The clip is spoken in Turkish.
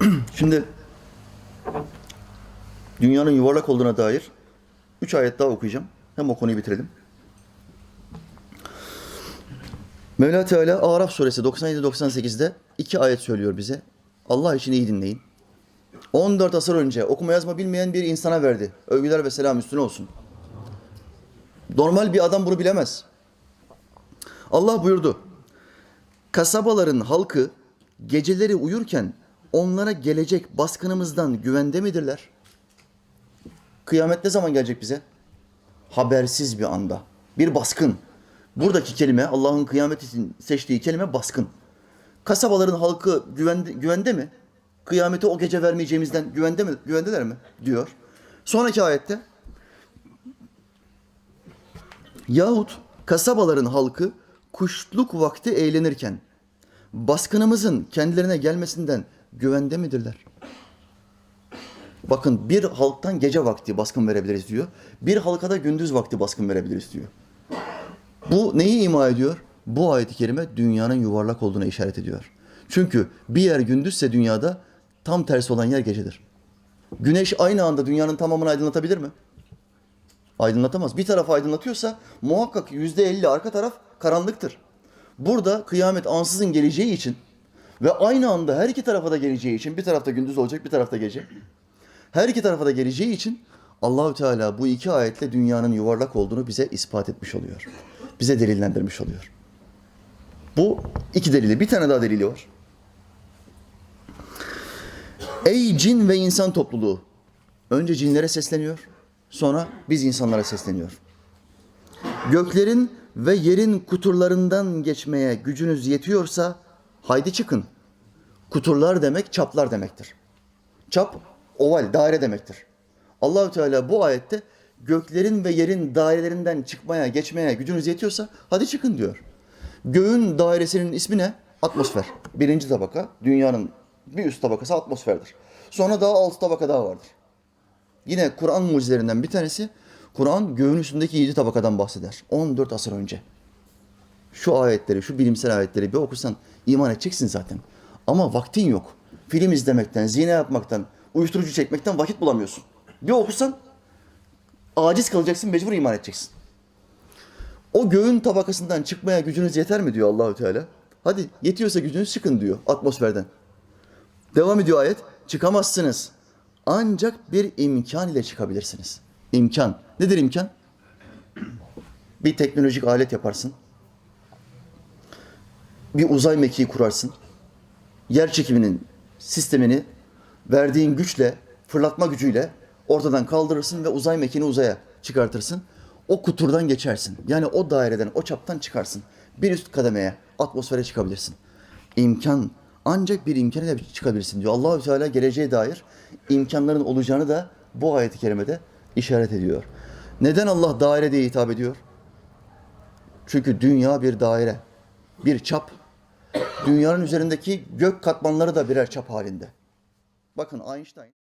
Şimdi dünyanın yuvarlak olduğuna dair üç ayet daha okuyacağım. Hem o konuyu bitirelim. Mevla Teala Araf suresi 97-98'de iki ayet söylüyor bize. Allah için iyi dinleyin. 14 asır önce okuma yazma bilmeyen bir insana verdi. Övgüler ve selam üstüne olsun. Normal bir adam bunu bilemez. Allah buyurdu. Kasabaların halkı geceleri uyurken onlara gelecek baskınımızdan güvende midirler? Kıyamet ne zaman gelecek bize? Habersiz bir anda. Bir baskın. Buradaki kelime Allah'ın kıyamet için seçtiği kelime baskın. Kasabaların halkı güvende, güvende mi? Kıyameti o gece vermeyeceğimizden güvende mi? Güvendeler mi? diyor. Sonraki ayette Yahut kasabaların halkı kuşluk vakti eğlenirken baskınımızın kendilerine gelmesinden güvende midirler? Bakın bir halktan gece vakti baskın verebiliriz diyor. Bir halka da gündüz vakti baskın verebiliriz diyor. Bu neyi ima ediyor? Bu ayet-i kerime dünyanın yuvarlak olduğuna işaret ediyor. Çünkü bir yer gündüzse dünyada tam tersi olan yer gecedir. Güneş aynı anda dünyanın tamamını aydınlatabilir mi? Aydınlatamaz. Bir taraf aydınlatıyorsa muhakkak yüzde elli arka taraf karanlıktır. Burada kıyamet ansızın geleceği için ve aynı anda her iki tarafa da geleceği için bir tarafta gündüz olacak bir tarafta gece. Her iki tarafa da geleceği için Allahü Teala bu iki ayetle dünyanın yuvarlak olduğunu bize ispat etmiş oluyor. Bize delillendirmiş oluyor. Bu iki delili. Bir tane daha delili var. Ey cin ve insan topluluğu. Önce cinlere sesleniyor. Sonra biz insanlara sesleniyor. Göklerin ve yerin kuturlarından geçmeye gücünüz yetiyorsa haydi çıkın. Kuturlar demek çaplar demektir. Çap oval, daire demektir. Allahü Teala bu ayette göklerin ve yerin dairelerinden çıkmaya, geçmeye gücünüz yetiyorsa hadi çıkın diyor. Göğün dairesinin ismi ne? Atmosfer. Birinci tabaka, dünyanın bir üst tabakası atmosferdir. Sonra daha alt tabaka daha vardır. Yine Kur'an mucizelerinden bir tanesi, Kur'an göğün üstündeki yedi tabakadan bahseder. 14 asır önce. Şu ayetleri, şu bilimsel ayetleri bir okusan iman edeceksin zaten. Ama vaktin yok. Film izlemekten, zina yapmaktan, uyuşturucu çekmekten vakit bulamıyorsun. Bir okusan aciz kalacaksın, mecbur iman edeceksin. O göğün tabakasından çıkmaya gücünüz yeter mi diyor Allahü Teala. Hadi yetiyorsa gücünüz çıkın diyor atmosferden. Devam ediyor ayet. Çıkamazsınız. Ancak bir imkan ile çıkabilirsiniz. İmkan. Nedir imkan? Bir teknolojik alet yaparsın. Bir uzay mekiği kurarsın. Yer çekiminin sistemini verdiğin güçle, fırlatma gücüyle ortadan kaldırırsın ve uzay mekiğini uzaya çıkartırsın. O kuturdan geçersin. Yani o daireden, o çaptan çıkarsın. Bir üst kademeye, atmosfere çıkabilirsin. İmkan ancak bir imkan ile çıkabilirsin diyor. Allahü Teala geleceğe dair imkanların olacağını da bu ayet-i kerimede işaret ediyor. Neden Allah daire diye hitap ediyor? Çünkü dünya bir daire, bir çap. Dünyanın üzerindeki gök katmanları da birer çap halinde. Bakın Einstein